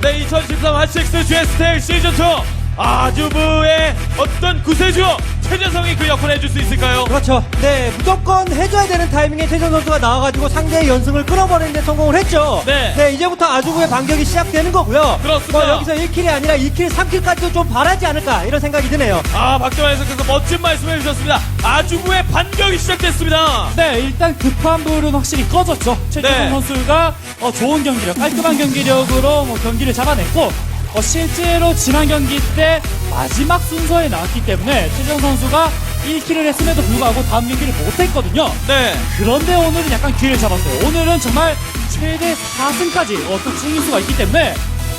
네, 2013 핫식스 GSTL 시즌2 아주부의 어떤 구세주 최재성이 그 역할을 해줄 수 있을까요? 그렇죠. 네, 무조건 해줘야 되는 타이밍에 최전 선수가 나와가지고 상대의 연승을 끊어버리는데 성공을 했죠. 네. 이제부터 아주부의 반격이 시작되는 거고요. 그렇습니다. 뭐 여기서 1킬이 아니라 2킬, 3킬까지도 좀 바라지 않을까 이런 생각이 드네요. 아, 박정환 해석께서 멋진 말씀을 해주셨습니다. 아주부의 반격이 시작됐습니다. 네, 일단 급한 불은 확실히 꺼졌죠. 최재성 네. 선수가 어, 좋은 경기력, 깔끔한 경기력으로 뭐 경기를 잡아냈고, 어, 실제로 지난 경기 때 마지막 순서에 나왔기 때문에 최재성 선수가 1킬을 했음에도 불구하고 다음 경기를 못했거든요. 네. 그런데 오늘은 약간 기회를 잡았어요. 오늘은 정말 최대 4승까지 어, 또 챙길 수가 있기 때문에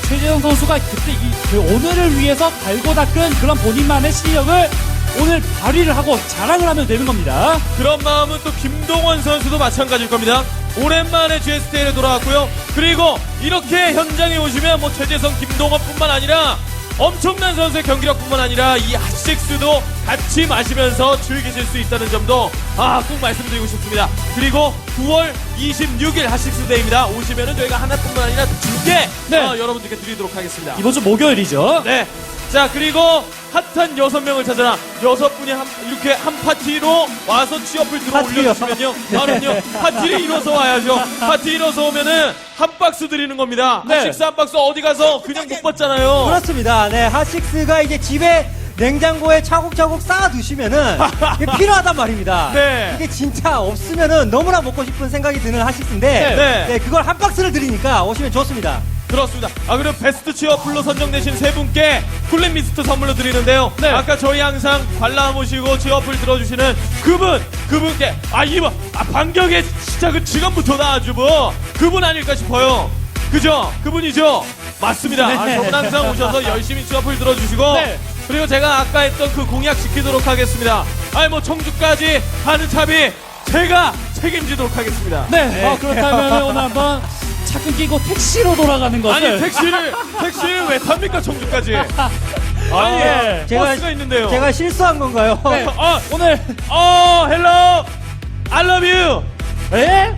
최재성 선수가 그때 이, 그 오늘을 위해서 갈고 닦은 그런 본인만의 실력을 오늘 발휘를 하고 자랑을 하면 되는 겁니다. 그런 마음은 또 김동원 선수도 마찬가지일 겁니다. 오랜만에 GSTL에 돌아왔고요. 그리고 이렇게 현장에 오시면 뭐 최재성, 김동원뿐만 아니라 엄청난 선수의 경기력뿐만 아니라 이 핫식스도 같이 마시면서 즐기실 수 있다는 점도 아 꼭 말씀드리고 싶습니다. 그리고 9월 26일 핫식스 데이입니다. 오시면은 저희가 하나뿐만 아니라 두개 네. 어, 여러분들께 드리도록 하겠습니다. 이번 주 목요일이죠. 네. 자, 그리고 핫한 여섯 명을 찾아라. 여섯 분이 한, 이렇게 한 파티로 와서 취업을 들어 파티요? 올려주시면요. 나는요, 파티를 이뤄서 와야죠. 파티 이뤄서 오면은 한 박스 드리는 겁니다. 네. 한 식스 한 박스 어디 가서 그냥 못 받잖아요. 그렇습니다. 네, 핫식스가 이제 집에 냉장고에 차곡차곡 쌓아두시면은 이게 필요하단 말입니다. 네. 이게 진짜 없으면은 너무나 먹고 싶은 생각이 드는 핫식스인데 네. 네, 그걸 한 박스를 드리니까 오시면 좋습니다. 그렇습니다. 아, 그리고 베스트 취업풀로 선정되신 세 분께 쿨린 미스트 선물로 드리는데요. 네. 아까 저희 항상 관람 오시고 취업풀 들어주시는 그분, 그분께, 아, 이분, 아, 반격의 진짜 그 지금부터다 아주 뭐, 그분 아닐까 싶어요. 그죠? 그분이죠? 맞습니다. 아, 네. 저분 항상 오셔서 열심히 취업풀 들어주시고, 네. 그리고 제가 아까 했던 그 공약 지키도록 하겠습니다. 아니, 뭐, 청주까지 하는 차비, 제가 책임지도록 하겠습니다. 네, 어, 그렇다면 오늘 한번 차끈 끼고 택시로 돌아가는 것을 아니 택시를 택시를 왜 탑니까 청주까지? 아니 네. 버스가 있는데요. 제가 실수한 건가요? 네. 아, 오늘 어 헬로 I love you. 에?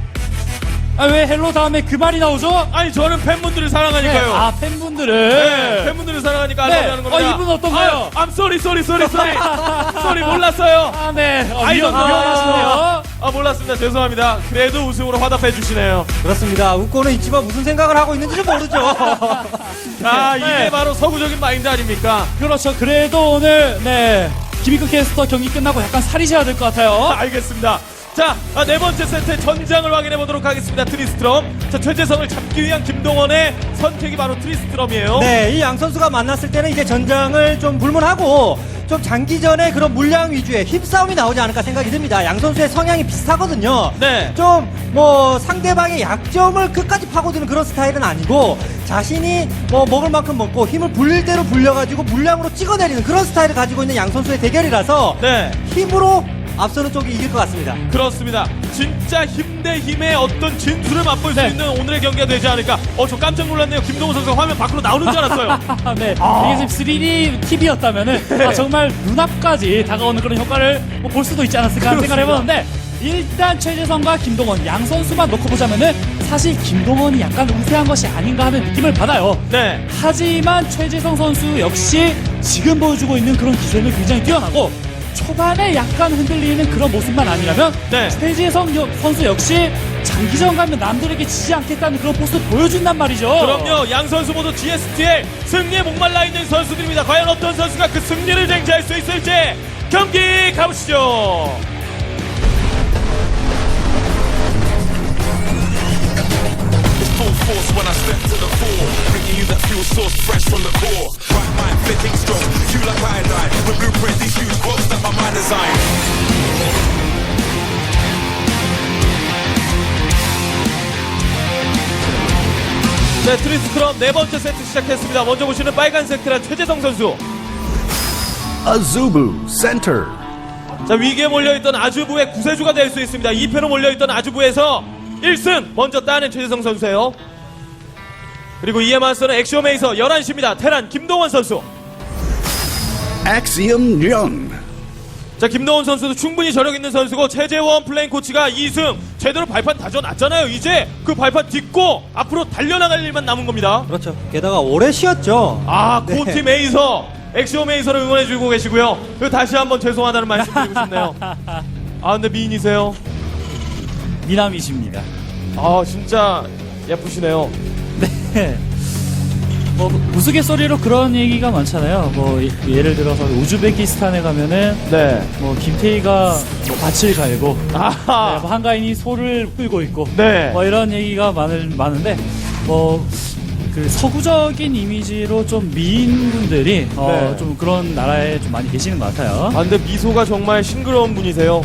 아, 왜 헬로 다음에 그 말이 나오죠? 아니 저는 팬분들을 네. 사랑하니까요. 아 팬분들을 네, 팬분들을 사랑하니까 네. You 하는 겁니다. 어, 이분 어떤가요? 아, I'm sorry, sorry, sorry, sorry. sorry 몰랐어요. 아, 네. 어, 아이, 위험, 아. 위험하시네요. 아 몰랐습니다. 죄송합니다. 그래도 우승으로 화답해 주시네요. 그렇습니다. 웃고는 있지만 무슨 생각을 하고 있는지는 모르죠. 아 이게 네. 바로 서구적인 마인드 아닙니까? 그렇죠. 그래도 오늘 네 김익크 캐스터 경기 끝나고 약간 살이 셔야 될 것 같아요. 알겠습니다. 자, 아, 네 번째 세트의 전장을 확인해 보도록 하겠습니다. 트리스트럼. 자, 최재성을 잡기 위한 김동원의 선택이 바로 트리스트럼이에요. 네, 이 양 선수가 만났을 때는 이제 전장을 좀 불문하고 좀 장기전에 그런 물량 위주의 힘싸움이 나오지 않을까 생각이 듭니다. 양 선수의 성향이 비슷하거든요. 네. 좀 뭐 상대방의 약점을 끝까지 파고드는 그런 스타일은 아니고 자신이 뭐 먹을 만큼 먹고 힘을 불릴 대로 불려가지고 물량으로 찍어내리는 그런 스타일을 가지고 있는 양 선수의 대결이라서 네. 힘으로 앞서는 쪽이 이길 것 같습니다. 그렇습니다. 진짜 힘 대 힘의 어떤 진수를 맛볼 네. 수 있는 오늘의 경기가 되지 않을까. 어, 저 깜짝 놀랐네요. 김동훈 선수가 화면 밖으로 나오는 줄 알았어요. 아, 네. 이게 지금 3D TV였다면은 아, 정말 눈앞까지 다가오는 그런 효과를 뭐볼 수도 있지 않았을까 하는 생각을 해보는데 일단 최재성과 김동원 양 선수만 놓고 보자면은 사실 김동원이 약간 우세한 것이 아닌가 하는 느낌을 받아요. 네. 하지만 최재성 선수 역시 지금 보여주고 있는 그런 기세는 굉장히 뛰어나고 초반에 약간 흔들리는 그런 모습만 아니라면 네. 최재성 여- 선수 역시 장기전 가면 남들에게 지지 않겠다는 그런 포스를 보여준단 말이죠. 그럼요. 양 선수 모두 GSTL 승리에 목말라 있는 선수들입니다. 과연 어떤 선수가 그 승리를 쟁취할 수 있을지 경기 가보시죠. Force when I step to the floor. Bringing you that fuel source fresh from the core. Right mind, fitting strong, fuel like iodine. With blueprint, these huge quotes that my mind designed. 네, 트리스크럼 네 번째 세트 시작했습니다. 먼저 보시는 빨간색 테란 최재성 선수. Azubu Center. 자, 위기에 몰려있던 아주부의 구세주가 될 수 있습니다. 2패로 몰려있던 아주부에서 1승 먼저 따낸 최재성 선수예요. 그리고 이에 맞서는 엑시오메이서 11시입니다. 테란 김동원 선수. Axiom Young. 자, 김동원 선수도 충분히 저력 있는 선수고, 최재원 플레인 코치가 2승, 제대로 발판 다져놨잖아요. 이제 그 발판 딛고, 앞으로 달려나갈 일만 남은 겁니다. 그렇죠. 게다가 오래 쉬었죠. 아, 네. 코티 메이서, 엑시오 메이서를 응원해주고 계시고요. 그 다시 한번 죄송하다는 말씀 드리고 싶네요. 아, 근데 미인이세요? 미남이십니다. 아, 진짜 예쁘시네요. 네. 뭐 우스갯소리로 그런 얘기가 많잖아요. 뭐 예- 예를 들어서 우즈베키스탄에 가면은 네. 뭐 김태희가 뭐 밭을 갈고 네, 아하. 뭐 한가인이 소를 끌고 있고 네. 뭐 이런 얘기가 많을, 많은데 뭐 그 서구적인 이미지로 좀 미인분들이 어, 네. 좀 그런 나라에 좀 많이 계시는 것 같아요. 아, 근데 미소가 정말 싱그러운 분이세요.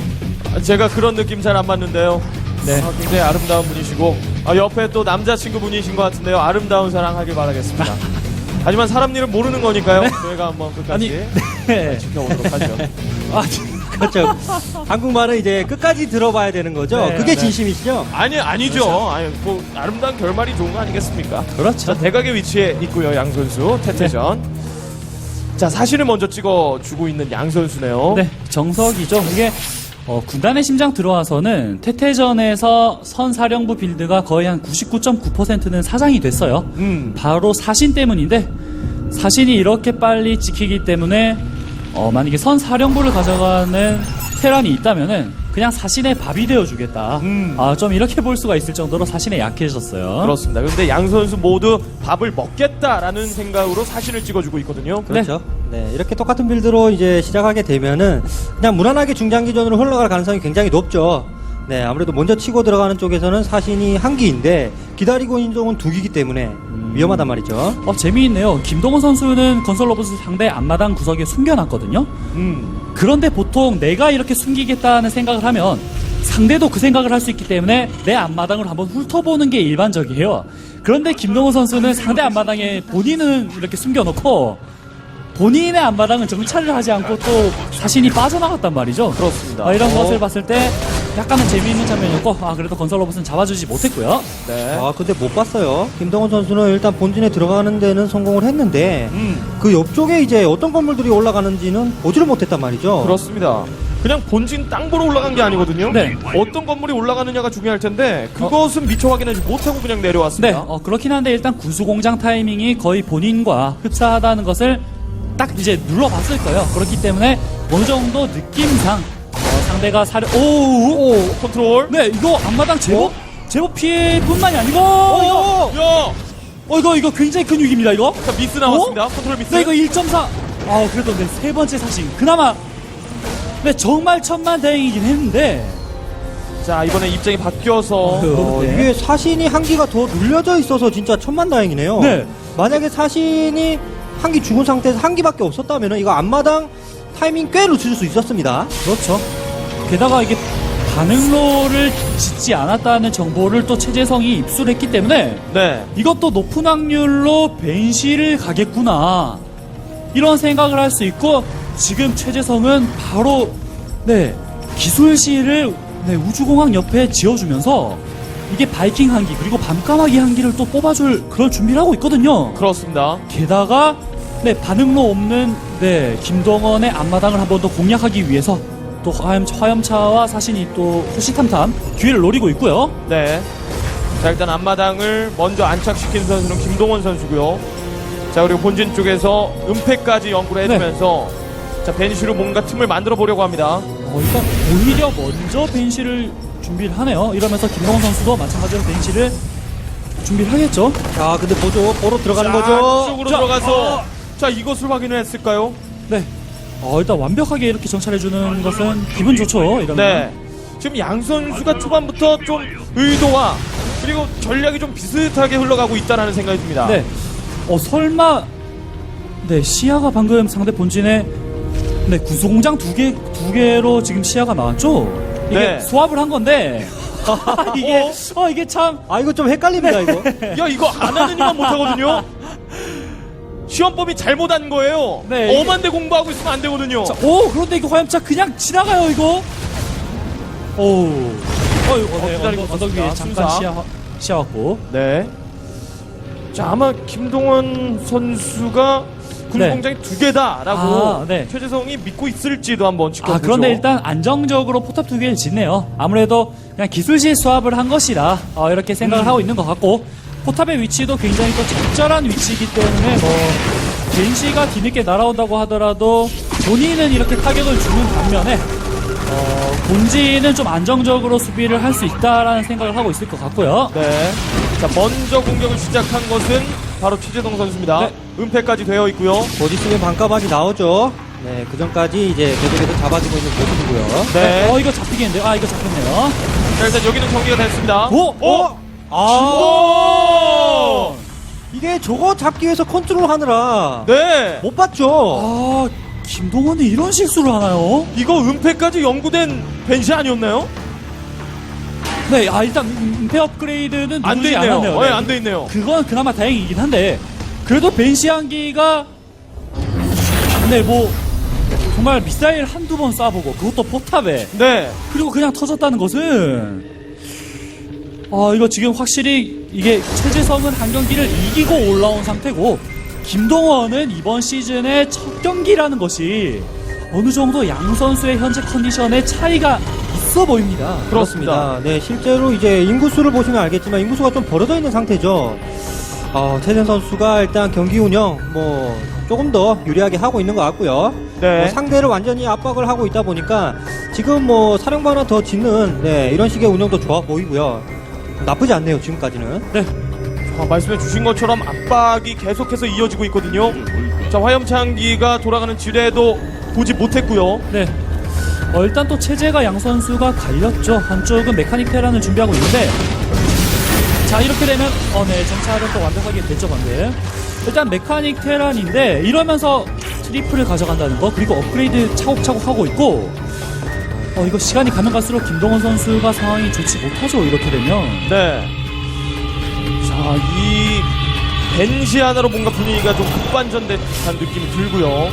아, 제가 그런 느낌 잘 안 받는데요. 네. 아, 굉장히 아름다운 분이시고, 아, 옆에 또 남자친구 분이신 것 같은데요. 아름다운 사랑 하길 바라겠습니다. 하지만 사람 일은 모르는 거니까요. 저희가 한번 끝까지 아니, 네. 지켜보도록 하죠. 아, 그렇죠. 한국말은 이제 끝까지 들어봐야 되는 거죠. 네, 그게 네. 진심이시죠? 아니, 아니죠. 아니, 뭐, 아름다운 결말이 좋은 거 아니겠습니까? 그렇죠. 자, 대각의 위치에 있고요, 양 선수. 태태전. 자, 사실을 먼저 찍어 주고 있는 양 선수네요. 네, 정석이죠. 이게 어, 군단의 심장 들어와서는 태태전에서 선사령부 빌드가 거의 한 99.9%는 사장이 됐어요. 음. 바로 사신 때문인데 사신이 이렇게 빨리 찍히기 때문에 어, 만약에 선사령부를 가져가는 테란이 있다면은 그냥 사신의 밥이 되어주겠다. 음. 아, 좀 이렇게 볼 수가 있을 정도로 사신에 약해졌어요. 그렇습니다. 근데 양 선수 모두 밥을 먹겠다라는 생각으로 사진을 찍어주고 있거든요. 그렇죠. 네. 이렇게 똑같은 빌드로 이제 시작하게 되면은 그냥 무난하게 중장기전으로 흘러갈 가능성이 굉장히 높죠. 네, 아무래도 먼저 치고 들어가는 쪽에서는 사신이 한 기인데 기다리고 있는 쪽은 두 기기 때문에 위험하단 말이죠. 어, 재미있네요. 김동원 선수는 건설 로봇을 상대 앞마당 구석에 숨겨놨거든요. 음. 그런데 보통 내가 이렇게 숨기겠다는 생각을 하면 상대도 그 생각을 할 수 있기 때문에 내 앞마당을 한번 훑어보는 게 일반적이에요. 그런데 김동호 선수는 상대 앞마당에 본인은 이렇게 숨겨놓고 본인의 앞마당은 정찰을 하지 않고 또 자신이 빠져나갔단 말이죠. 그렇습니다. 아, 이런 어. 것을 봤을 때 약간은 재미있는 장면이었고 아 그래도 건설 로봇은 잡아주지 못했고요. 네. 아, 근데 못 봤어요. 김동원 선수는 일단 본진에 들어가는 데는 성공을 했는데 음. 그 옆쪽에 이제 어떤 건물들이 올라가는지는 보지를 못했단 말이죠. 그렇습니다. 그냥 본진 땅 보러 올라간 게 아니거든요. 네. 어떤 건물이 올라가느냐가 중요할 텐데 그것은 미처 확인하지 못하고 그냥 네, 내려왔습니다. 어, 그렇긴 한데 일단 구수공장 타이밍이 거의 본인과 흡사하다는 것을 딱 이제 눌러봤을 거예요. 그렇기 때문에 어느 정도 느낌상 어, 상대가 사려 오, 오, 컨트롤. 네 이거 앞마당 제법 제법 피해뿐만이 아니고 어, 이거 야, 어 이거 이거 굉장히 큰 위기입니다 이거. 자, 미스 나왔습니다. 컨트롤 미스. 네 이거 1.4. 아 그래도 네, 세 번째 사신 그나마 네 정말 천만 다행이긴 했는데 자, 이번에 입장이 바뀌어서 어, 네. 이게 사신이 한 기가 더 눌려져 있어서 진짜 천만다행이네요. 네. 만약에 사신이 한 기 죽은 상태에서 한 기밖에 없었다면 이거 앞마당 타이밍 꽤 놓칠 수 있었습니다. 그렇죠. 게다가 이게 반응로를 짓지 않았다는 정보를 또 최재성이 입수했기 때문에 네. 이것도 높은 확률로 벤시를 가겠구나 이런 생각을 할 수 있고 지금 최재성은 바로 네 기술실을 네, 우주공항 옆에 지어주면서 이게 바이킹 한기 그리고 밤까마귀 한기를 또 뽑아줄 그럴 준비를 하고 있거든요. 그렇습니다. 게다가 네 반응로 없는 네 김동원의 앞마당을 한 번 더 공략하기 위해서 또 화염, 화염차와 사신이 또 호시탐탐 기회를 노리고 있고요. 네. 자, 일단 앞마당을 먼저 안착시킨 선수는 김동원 선수고요. 자, 그리고 본진 쪽에서 은폐까지 연구를 해주면서 자, 벤시로 뭔가 틈을 만들어 보려고 합니다. 어, 일단 오히려 먼저 벤시를 준비를 하네요. 이러면서 김동원 선수도 마찬가지로 벤시를 준비를 하겠죠. 자, 근데 보죠. 보러 들어가는 자, 거죠. 쪽으로 자, 들어가서 자, 이것을 확인을 했을까요? 네. 어, 일단 완벽하게 이렇게 정찰해주는 것은 기분 좋죠. 이러면. 네. 지금 양 선수가 초반부터 좀 의도와 그리고 전략이 좀 비슷하게 흘러가고 있다는 생각이 듭니다. 네. 어, 설마, 네, 시야가 방금 상대 본진에, 네, 구수공장 두 개, 두 개로 지금 시야가 나왔죠? 이게 네. 수합을 한 건데, 이게, 어, 이게 참, 아, 이거 좀 헷갈립니다, 이거. 야 이거 안 하는 이만 못하거든요. 시험법이 잘못한 거예요. 네, 엄한데 공부하고 있으면 안 되거든요. 자, 오, 그런데 이거 화염차 그냥 지나가요, 이거? 오. 어, 이거, 네, 기다리고 언덕, 언덕 위에 있었습니다. 잠깐. 시야, 시야 왔고. 네. 자 아마 김동원 선수가 네. 공장이 두 개다라고 아, 네. 최재성이 믿고 있을지도 한번 지켜보죠. 아, 그런데 일단 안정적으로 포탑 두 개를 짓네요. 아무래도 그냥 기술실 수합을 한 것이라 어, 이렇게 생각을 음. 하고 있는 것 같고 포탑의 위치도 굉장히 또 적절한 위치이기 때문에 뭐 벤시가 뒤늦게 날아온다고 하더라도 본인은 이렇게 타격을 주는 반면에 어, 본진은 좀 안정적으로 수비를 할 수 있다라는 생각을 하고 있을 것 같고요. 네. 자, 먼저 공격을 시작한 것은 바로 최재성 선수입니다. 네. 은폐까지 되어 있고요. 곧 있으면 반가방이 나오죠. 네, 그 전까지 이제 계속해서 잡아주고 있는 모습이고요. 네. 어 이거 잡히겠는데요? 아 이거 잡혔네요. 자, 일단 여기는 정리가 됐습니다. 오! 오! 아, 오! 이게 저거 잡기 위해서 컨트롤 하느라 네. 못 봤죠. 아 김동원이 이런 실수를 하나요? 이거 은폐까지 연구된 벤시 아니었나요? 네, 아 일단 은폐 업그레이드는 안돼 누르지 있네요. 않았네요. 네, 네. 안돼 있네요. 그건 그나마 다행이긴 한데 그래도 벤시 한기가 네, 뭐 정말 미사일 한두 번 쏴보고 그것도 포탑에 네. 그리고 그냥 터졌다는 것은 아 이거 지금 확실히 이게 최재성은 한 경기를 이기고 올라온 상태고 김동원은 이번 시즌의 첫 경기라는 것이 어느 정도 양 선수의 현재 컨디션에 차이가 있어 보입니다. 그렇습니다. 네, 실제로 이제 인구수를 보시면 알겠지만 인구수가 좀 벌어져 있는 상태죠. 어, 최전 선수가 일단 경기 운영 뭐 조금 더 유리하게 하고 있는 것 같고요. 네. 뭐 상대를 완전히 압박을 하고 있다 보니까 지금 뭐 사령부 하나 더 짓는 네, 이런 식의 운영도 좋아 보이고요. 나쁘지 않네요 지금까지는. 네, 아, 말씀해 주신 것처럼 압박이 계속해서 이어지고 있거든요. 자, 화염창기가 돌아가는 지뢰도 보지 못했고요. 네. 어, 일단 또 체제가 양 선수가 갈렸죠. 한쪽은 메카닉 테란을 준비하고 있는데 자 이렇게 되면 어네 정찰은 또 완벽하게 됐죠 방금. 일단 메카닉 테란인데 이러면서 트리플을 가져간다는 거 그리고 업그레이드 차곡차곡 하고 있고 어 이거 시간이 가면 갈수록 김동원 선수가 상황이 좋지 못하죠 이렇게 되면 네. 자, 이 벤시 하나로 뭔가 분위기가 좀 급반전된 듯한 느낌이 들고요.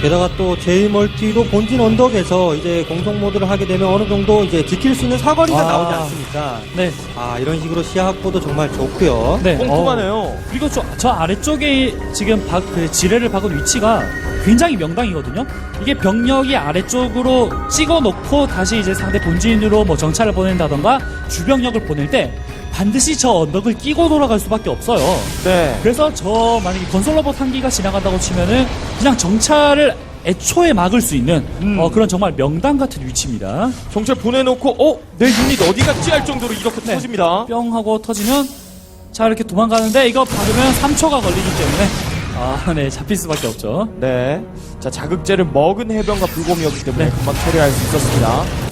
게다가 또 제이멀티도 본진 언덕에서 이제 공성 모드를 하게 되면 어느 정도 이제 지킬 수 있는 사거리가 아. 나오지 않습니까? 네. 아 이런 식으로 시야 확보도 정말 좋고요. 네. 꼼꼼하네요. 어, 그리고 저, 저 아래쪽에 지금 박, 그 지뢰를 박은 위치가 굉장히 명당이거든요. 이게 병력이 아래쪽으로 찍어 놓고 다시 이제 상대 본진으로 뭐 정찰을 보낸다던가 주병력을 보낼 때 반드시 저 언덕을 끼고 돌아갈 수밖에 없어요. 네. 그래서 저 만약에 건설 로봇 한 기가 지나간다고 치면은 그냥 정찰을 애초에 막을 수 있는 음. 어, 그런 정말 명당 같은 위치입니다. 정찰 보내놓고, 어? 내 유닛 어디 갔지? 할 정도로 이렇게 네. 터집니다. 뿅 하고 터지면 자 이렇게 도망가는데 이거 박으면 3초가 걸리기 때문에 아, 네 잡힐 수밖에 없죠. 네. 자, 자극제를 먹은 해병과 불곰이었기 때문에 네. 금방 처리할 수 있었습니다.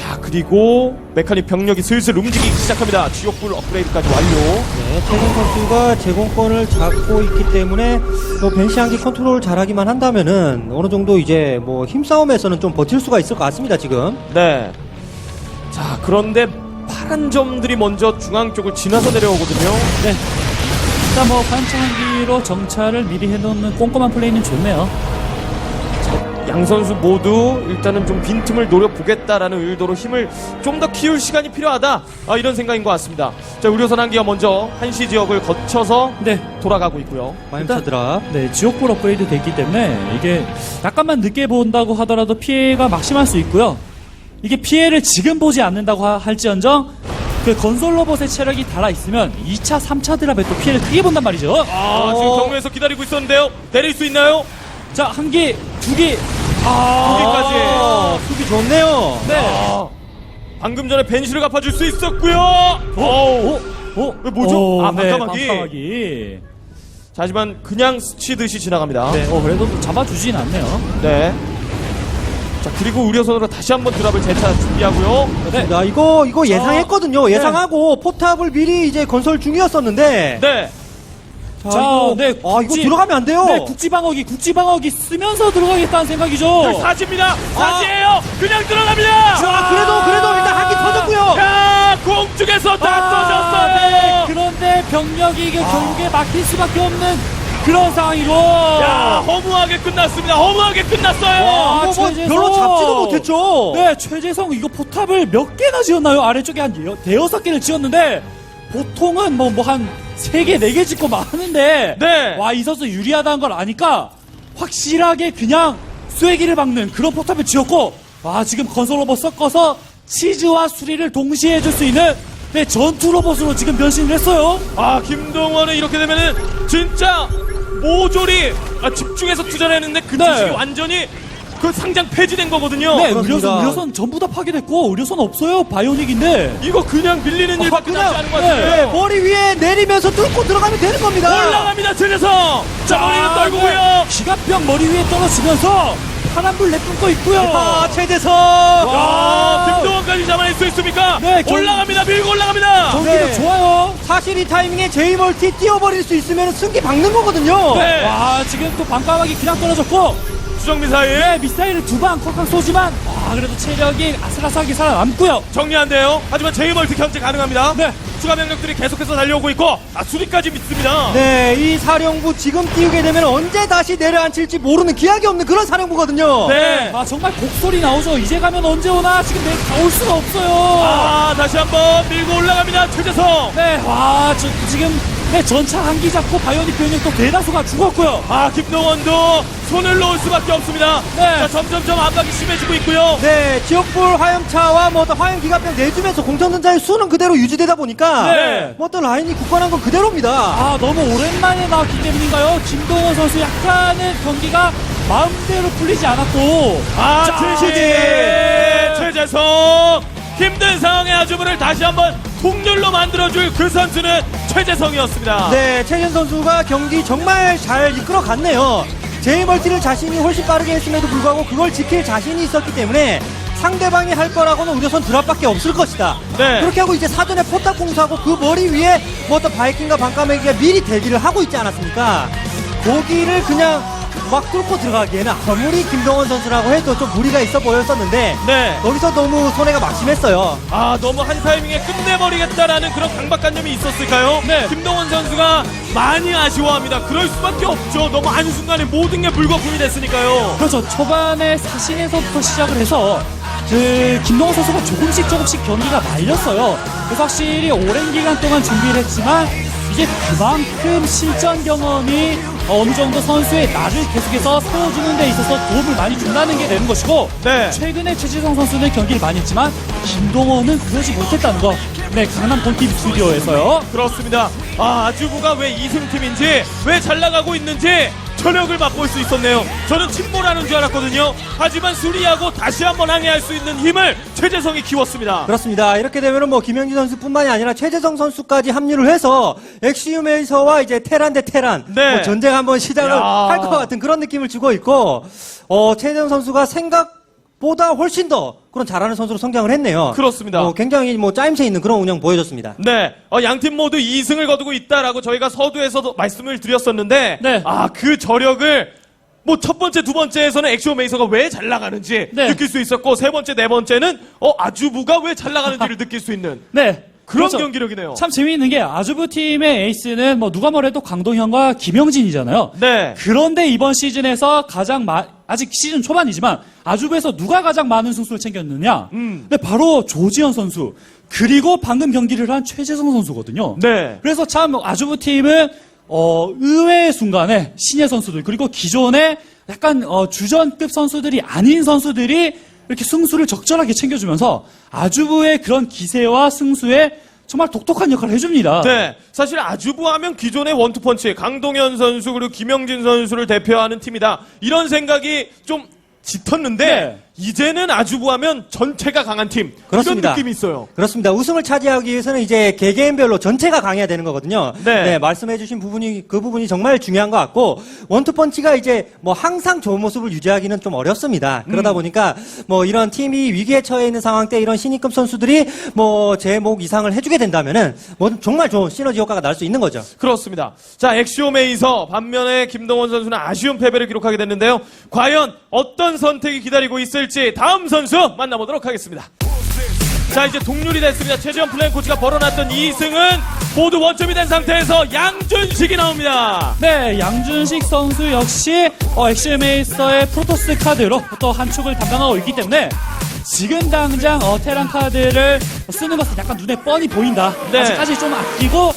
자, 그리고 메카닉 병력이 슬슬 움직이기 시작합니다. 지옥불 업그레이드까지 완료. 네, 최근 선수가 제공권을 잡고 있기 때문에 뭐 벤시한기 컨트롤 잘하기만 한다면은 어느 정도 이제 뭐 힘싸움에서는 좀 버틸 수가 있을 것 같습니다 지금. 네. 자, 그런데 파란 점들이 먼저 중앙 쪽을 지나서 내려오거든요. 네. 일단 뭐 관창기로 정찰을 미리 해놓는 꼼꼼한 플레이는 좋네요. 양 선수 모두 일단은 좀 빈틈을 노려보겠다라는 의도로 힘을 좀 더 키울 시간이 필요하다. 아, 이런 생각인 것 같습니다. 자, 의료선 한기가 먼저 한시 지역을 거쳐서 네. 돌아가고 있고요. 마임차 드랍. 네, 지옥불 업그레이드 됐기 때문에 이게 약간만 늦게 본다고 하더라도 피해가 막심할 수 있고요. 이게 피해를 지금 보지 않는다고 하- 할지언정 그 건설 로봇의 체력이 달아 있으면 2차, 3차 드랍에 또 피해를 크게 본단 말이죠. 아, 지금 경로에서 기다리고 있었는데요. 내릴 수 있나요? 자, 한 개, 두 개. 두 아, 개까지. 아, 수비 좋네요. 네. 아, 방금 전에 벤시를 갚아줄 수 있었고요. 오, 오. 오, 오. 왜 뭐죠? 오, 아, 네, 반감하기. 반감하기. 자, 하지만 그냥 스치듯이 지나갑니다. 네, 어, 그래도 잡아주진 않네요. 네. 자, 그리고 의료선으로 다시 한번 드랍을 재차 준비하고요. 네. 자, 이거 이거 예상했거든요. 예상하고 포탑을 미리 이제 건설 중이었었는데. 네. 자, 자, 이거, 네, 아 이거 들어가면 안 돼요. 네, 국지방어기, 국지방어기 쓰면서 들어가겠다는 생각이죠. 사지입니다. 사지예요. 그냥 들어갑니다. 자, 그래도 그래도 일단 한기 터졌고요. 야, 공중에서 다 아, 네. 터졌어요. 그런데 병력이 이게 결국에 막힐 수밖에 없는 그런 상황이고. 야, 허무하게 끝났습니다. 허무하게 끝났어요. 와, 이거 뭐 최재성. 별로 잡지도 못했죠. 네, 최재성 이거 포탑을 몇 개나 지었나요? 아래쪽에 한 여- 대여섯 개를 지었는데 보통은 뭐 뭐 한 세 개, 네개 짓고 마는데 네. 와, 이 선수 유리하다는 걸 아니까 확실하게 그냥 쐐기를 박는 그런 포탑을 지었고 와, 지금 건설 로봇 섞어서 치즈와 수리를 동시에 해줄 수 있는 네, 전투 로봇으로 지금 변신을 했어요. 아 김동원은 이렇게 되면은 진짜 모조리 아, 집중해서 투자를 했는데 그 네. 주식이 완전히 그 상장 폐지된 거거든요. 네. 의료선, 의료선 전부 다 파괴됐고 의료선 없어요. 바이오닉인데. 이거 그냥 밀리는 일밖에 그냥, 남지 않은 것 네, 같아요. 머리 위에 내리면서 뚫고 들어가면 되는 겁니다. 올라갑니다 최재성. 자 머리는 떨구고요. 네. 기갑병 머리 위에 떨어지면서 파란불 내뿜고 있고요. 아, 최재성. 아, 김동원까지 잡아낼 수 있습니까? 네, 경- 올라갑니다. 밀고 올라갑니다. 경기도 네. 좋아요. 사실 이 타이밍에 제이멀티 뛰어버릴 수 있으면 승기 박는 거거든요. 네. 와 지금 또 방과막이 그냥 떨어졌고 수정 미사일 네 미사일을 두방 콱콱 쏘지만 와 그래도 체력이 아슬아슬하게 살아남고요. 정리한대요. 하지만 제이 멀티 견제 가능합니다. 네. 추가 병력들이 계속해서 달려오고 있고 아 수리까지 믿습니다. 네, 이 사령부 지금 띄우게 되면 언제 다시 내려앉힐지 모르는 기약이 없는 그런 사령부거든요. 네. 아 정말 곡소리 나오죠. 이제 가면 언제 오나 지금 내다올 수가 없어요. 아 다시 한번 밀고 올라갑니다. 최재성. 네, 와 저, 지금 네, 전차 한기 잡고 바이오닉 병력도 대다수가 죽었고요. 아 김동원도 손을 놓을 수밖에 없습니다. 네. 자 점점점 압박이 심해지고 있고요. 네, 지역불 화염차와 뭐 어떤 화염 기갑병 내주면서 공천전자의 수는 그대로 유지되다 보니까 네. 뭐 어떤 라인이 굳건한 건 그대로입니다. 아 너무 오랜만에 나왔기 때문인가요? 김동원 선수 약간은 경기가 마음대로 풀리지 않았고 아 자, 최재 최재성 힘든 상황의 아주부를 다시 한번 동률로 만들어줄 그 선수는 최재성이었습니다. 네, 최현 선수가 경기 정말 잘 이끌어 갔네요. 제이멀티를 자신이 훨씬 빠르게 했음에도 불구하고 그걸 지킬 자신이 있었기 때문에 상대방이 할 거라고는 우려선 드랍밖에 없을 것이다. 네. 그렇게 하고 이제 사전에 포탑 공사하고 그 머리 위에 뭐 어떤 바이킹과 반까매기가 미리 대기를 하고 있지 않았습니까? 거기를 그냥 막 뚫고 들어가기에는 아무리 김동원 선수라고 해도 좀 무리가 있어 보였었는데 네. 거기서 너무 손해가 막심했어요. 아 너무 한 타이밍에 끝내버리겠다라는 그런 강박관념이 있었을까요? 네. 김동원 선수가 많이 아쉬워합니다. 그럴 수밖에 없죠. 너무 한 순간에 모든 게 불거품이 됐으니까요. 그렇죠. 초반에 사신에서부터 시작을 해서 그 김동원 선수가 조금씩 조금씩 경기가 말렸어요. 그래서 확실히 오랜 기간 동안 준비를 했지만 이게 그만큼 실전 경험이 어느 정도 선수의 나를 계속해서 세워주는 데 있어서 도움을 많이 준다는 게 되는 것이고 네. 최근에 최지성 선수는 경기를 많이 했지만 김동원은 그러지 못했다는 거. 네, 강남 본팀 스튜디오에서요. 그렇습니다. 아 아주부가 왜 2승 팀인지 왜 잘 나가고 있는지 저력을 맛볼 수 있었네요. 저는 침몰하는 줄 알았거든요. 하지만 수리하고 다시 한번 항해할 수 있는 힘을 최재성이 키웠습니다. 그렇습니다. 이렇게 되면은 뭐 김영진 선수뿐만이 아니라 최재성 선수까지 합류를 해서 엑시움에서와 이제 테란 대 테란 네. 뭐 전쟁 한번 시작을 야. 할것 같은 그런 느낌을 주고 있고 어 최재성 선수가 생각 보다 훨씬 더 그런 잘하는 선수로 성장을 했네요. 그렇습니다. 어, 굉장히 뭐 짜임새 있는 그런 운영 보여줬습니다. 네, 어, 양팀 모두 2승을 거두고 있다라고 저희가 서두에서도 말씀을 드렸었는데, 네. 아, 그 저력을 뭐 첫 번째, 두 번째에서는 엑시오 메이서가 왜 잘 나가는지 네. 느낄 수 있었고, 세 번째, 네 번째는 어, 아주부가 왜 잘 나가는지를 느낄 수 있는 네. 그런 그렇죠. 경기력이네요. 참 재미있는 게 아주부 팀의 에이스는 뭐 누가 뭐래도 강동현과 김영진이잖아요. 네. 그런데 이번 시즌에서 가장 마, 아직 시즌 초반이지만 아주부에서 누가 가장 많은 승수를 챙겼느냐? 음. 네, 바로 조지현 선수 그리고 방금 경기를 한 최재성 선수거든요. 네. 그래서 참 아주부 팀은 어, 의외의 순간에 신예 선수들 그리고 기존의 약간 어, 주전급 선수들이 아닌 선수들이 이렇게 승수를 적절하게 챙겨주면서 아주부의 그런 기세와 승수에 정말 독특한 역할을 해줍니다. 네. 사실 아주부 하면 기존의 원투펀치, 강동현 선수 그리고 김영진 선수를 대표하는 팀이다. 이런 생각이 좀 짙었는데, 네. 이제는 아주부 하면 전체가 강한 팀. 그렇습니다. 이런 느낌이 있어요. 그렇습니다. 우승을 차지하기 위해서는 이제 개개인별로 전체가 강해야 되는 거거든요. 네. 말씀해주신 부분이 그 부분이 정말 중요한 것 같고 원투펀치가 이제 뭐 항상 좋은 모습을 유지하기는 좀 어렵습니다. 음. 그러다 보니까 뭐 이런 팀이 위기에 처해 있는 상황 때 이런 신입급 선수들이 뭐 제목 이상을 해주게 된다면은 뭐 정말 좋은 시너지 효과가 날 수 있는 거죠. 그렇습니다. 자, 엑시오 메이서 반면에 김동원 선수는 아쉬운 패배를 기록하게 됐는데요. 과연 어떤 선택이 기다리고 있을 지 다음 선수 만나보도록 하겠습니다. 자, 이제 동률이 됐습니다. 최재현 플레인 코치가 벌어놨던 2승은 모두 원점이 된 상태에서 양준식이 나옵니다. 네, 양준식 선수 역시 어, 엑시메이서의 프로토스 카드로 또 한 축을 담당하고 있기 때문에 지금 당장 어, 테란 카드를 쓰는 것은 약간 눈에 뻔히 보인다. 네. 아직까지 좀 아끼고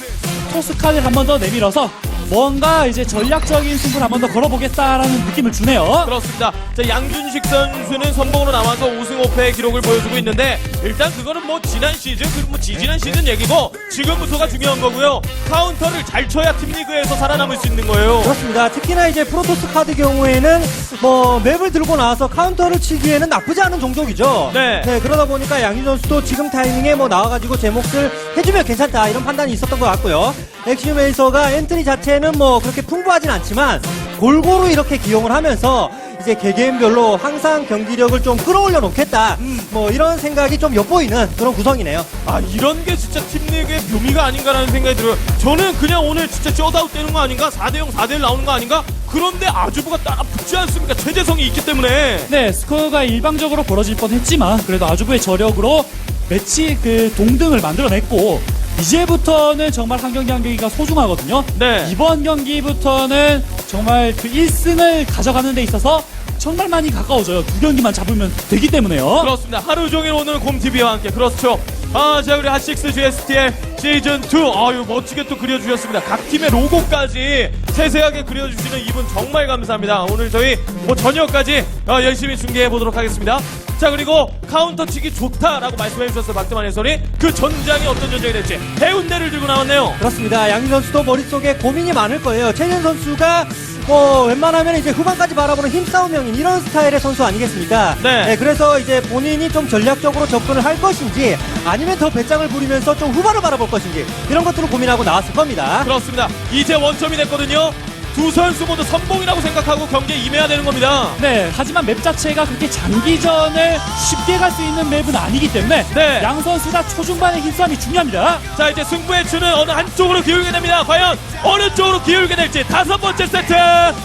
프로토스 카드를 한 번 더 내밀어서 뭔가 이제 전략적인 승부를 한 번 더 걸어보겠다라는 느낌을 주네요. 그렇습니다. 자, 양준식 선수는 선봉으로 나와서 5승 5패의 기록을 보여주고 있는데 일단 그거는 뭐 지난 시즌 그리고 뭐 지지난 시즌 얘기고 지금 부터가 중요한 거고요. 카운터를 잘 쳐야 팀리그에서 살아남을 수 있는 거예요. 그렇습니다. 특히나 이제 프로토스 카드 경우에는 뭐 맵을 들고 나와서 카운터를 치기에는 나쁘지 않은 종족이죠. 네. 그러다 보니까 양희 선수도 지금 타이밍에 뭐 나와가지고 제 몫을 해주면 괜찮다 이런 판단이 있었던 것 같고요. 엑시움 에이서가 엔트리 자체는 뭐 그렇게 풍부하진 않지만 골고루 이렇게 기용을 하면서 이제 개개인별로 항상 경기력을 좀 끌어올려 놓겠다. 뭐 이런 생각이 좀 엿보이는 그런 구성이네요. 아 이런 게 진짜 팀 리그의 묘미가 아닌가라는 생각이 들어요. 저는 그냥 오늘 진짜 셧아웃 되는 거 아닌가? 4대0, 4대1 나오는 거 아닌가? 그런데 아주부가 따라 붙지 않습니까? 체제성이 있기 때문에. 네, 스코어가 일방적으로 벌어질 뻔 했지만 그래도 아주부의 저력으로 매치 그 동등을 만들어냈고 이제부터는 정말 한 경기 한 경기가 소중하거든요. 네. 이번 경기부터는 정말 그 1승을 가져가는 데 있어서 정말 많이 가까워져요. 두 경기만 잡으면 되기 때문에요. 그렇습니다. 하루 종일 오늘 곰TV와 함께. 그렇죠. 아, 자, 우리 핫식스 GST의 시즌2. 아유, 멋지게 또 그려주셨습니다. 각 팀의 로고까지 세세하게 그려주시는 이분 정말 감사합니다. 오늘 저희 뭐 저녁까지 어, 열심히 중계해 보도록 하겠습니다. 자, 그리고 카운터 치기 좋다라고 말씀해 주셨어요. 박태만 해설이. 그 전장이 어떤 전장이 될지 해운대를 들고 나왔네요. 그렇습니다. 양희 선수도 머릿속에 고민이 많을 거예요. 최진 선수가 뭐 웬만하면 이제 후반까지 바라보는 힘싸움형인 이런 스타일의 선수 아니겠습니까? 네. 그래서 이제 본인이 좀 전략적으로 접근을 할 것인지 아니면 더 배짱을 부리면서 좀 후반을 바라볼 것인지 이런 것들을 고민하고 나왔을 겁니다. 그렇습니다. 이제 원점이 됐거든요. 두 선수 모두 선봉이라고 생각하고 경기에 임해야 되는 겁니다. 네, 하지만 맵 자체가 그렇게 장기전을 쉽게 갈 수 있는 맵은 아니기 때문에 네. 양 선수 다 초중반의 힘싸움이 중요합니다. 자 이제 승부의 추는 어느 한쪽으로 기울게 됩니다 과연 어느 쪽으로 기울게 될지 다섯 번째 세트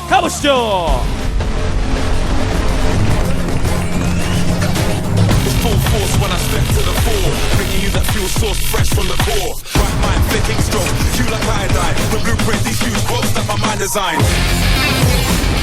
가보시죠 force when I step to the fore. Bringing you that fuel source fresh from the core. Right mind flicking strong, you like iodine. The blueprint, these huge quotes that my mind designed.